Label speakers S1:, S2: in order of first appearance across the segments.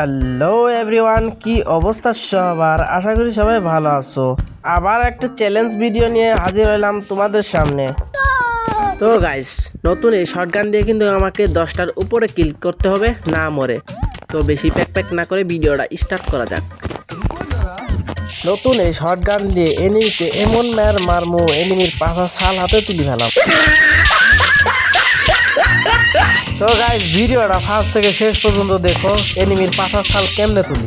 S1: Hello everyone, কি অবস্থা সবার? আশা করি সবাই ভালো আছো। আবার একটা চ্যালেঞ্জ ভিডিও নিয়ে হাজির হলাম তোমাদের সামনে। তো গাইস নতুন এই শর্ট গান দিয়ে কিন্তু আমাকে দশটার উপরে ক্লিক করতে হবে, না মরে। তো বেশি প্যাক প্যাক না করে ভিডিওটা স্টার্ট করা যাক। নতুন এই শর্ট গান দিয়ে এনিমিকে এমন ম্যার মারমু এনিমির পাশা ছাল হাতে তুলি ফেলাম। তো গাইস ভিডিওটা ফার্স্ট থেকে শেষ পর্যন্ত দেখো। এনিমির পাশার ছাল কেমনে তুলি?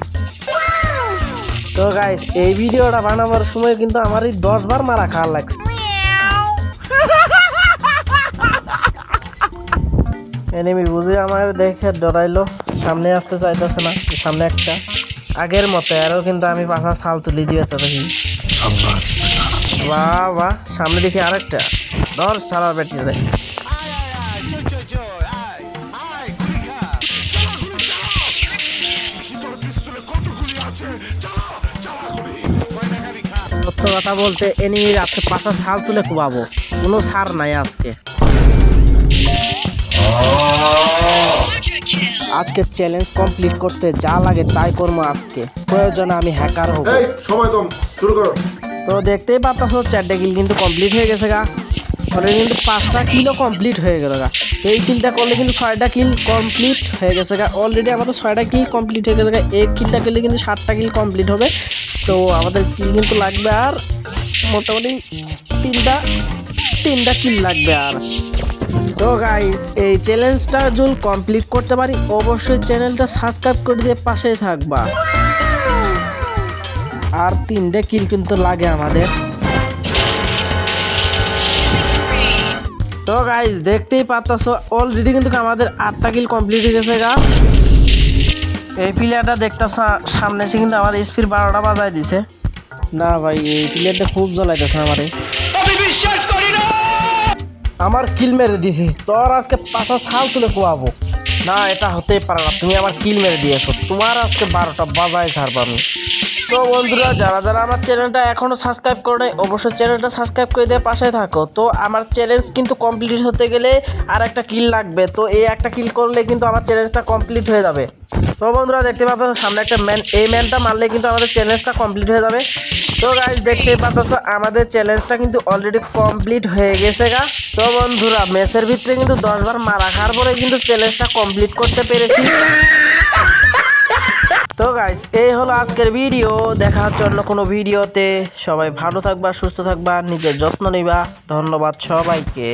S1: তো গাইস এই ভিডিওটা বানাবার সময় কিন্তু আমার এই দশ বার মারা খাওয়া লাগছে। এনিমি বুঝে আমার দেখে ডরাইলো। সামনে আসতে চাইতেছে না সামনে একটা। আগের মতো আরও কিন্তু আমি পাশা ছাল তুলি দিয়েছে দেখি। বাহ বাহ সামনে দেখি আরেকটা। ধর সারা বেটি সত্য কথা বলতে এনিমির আজকে পাশা ছাল তুলে কুবাবো। কোনো সার নাই আজকে। আজকে চ্যালেঞ্জ কমপ্লিট করতে যা লাগে তাই করব আজকে। প্রয়োজনে আমি হ্যাকার হব।
S2: সময় কম। শুরু করো।
S1: তো দেখতেই পাচ্ছ চারটে কিল কিন্তু কমপ্লিট হয়ে গেছে গা। অলরেডি কিন্তু পাঁচটা কিলও কমপ্লিট হয়ে গেল গা। এই কিলটা করলে কিন্তু ছয়টা কিল কমপ্লিট হয়ে গেছে গা। অলরেডি আমাদের ছয়টা কিল কমপ্লিট হয়ে গেছে গা। এই কিলটা করলে কিন্তু সাতটা কিল কমপ্লিট হবে। তো আমাদের কিল কিন্তু লাগবে আর মোটামুটি তিনটা তিনটা কিল লাগবে আর। তো গাইস এই চ্যালেঞ্জটা যদি কমপ্লিট করতে পারি, অবশ্যই চ্যানেলটা সাবস্ক্রাইব করে দিয়ে পাশে থাকবা। আর তিনটে কিল কিন্তু লাগে আমাদের। তো গাইস দেখতেই পাচ্ছ অলরেডি কিন্তু আমাদের আটটা কিল কমপ্লিট হয়ে গেছে গা এই প্লেয়ারটা দেখতেছ সামনে এসে কিন্তু আমার স্পিড বারোটা বাজায় দিছে। না ভাই, এই প্লেয়ারটা খুব জ্বলাইতেছে আমারে। আমার কিল মেরে দিয়েছিস তোর আজকে পাশা ছাল তুলে কোয়াবো। না, এটা হতেই পারে না, তুমি আমার কিল মেরে দিয়েছ, তোমার আজকে বারোটা বাজায় ছাড়বো আমি। তো বন্ধুরা, যারা যারা আমার চ্যানেলটা এখনও সাবস্ক্রাইব করে নাই, অবশ্যই চ্যানেলটা সাবস্ক্রাইব করে দিয়ে পাশে থাকো। তো আমার চ্যালেঞ্জ কিন্তু কমপ্লিট হতে গেলে আর একটা কিল লাগবে, তো এই একটা কিল করলে কিন্তু আমার চ্যালেঞ্জটা কমপ্লিট হয়ে যাবে। তো বন্ধুরা দেখতে পাচ্ছ, সামনে একটা ম্যান, এই ম্যানটা মারলে কিন্তু আমাদের চ্যালেঞ্জটা কমপ্লিট হয়ে যাবে। তো গাইজ দেখতেই পাচ্ছ, আমাদের চ্যালেঞ্জটা কিন্তু অলরেডি কমপ্লিট হয়ে গেছে গা। তো বন্ধুরা ম্যাচের ভিতরে কিন্তু দশবার মারা খাওয়ার পরে কিন্তু চ্যালেঞ্জটা কমপ্লিট করতে পেরেছি। তো গাইস এই হলো আজকের ভিডিও দেখার জন্য কোনো ভিডিওতে সবাই ভালো থাকবা, সুস্থ থাকবা, নিজের যত্ন নিবা। ধন্যবাদ সবাইকে।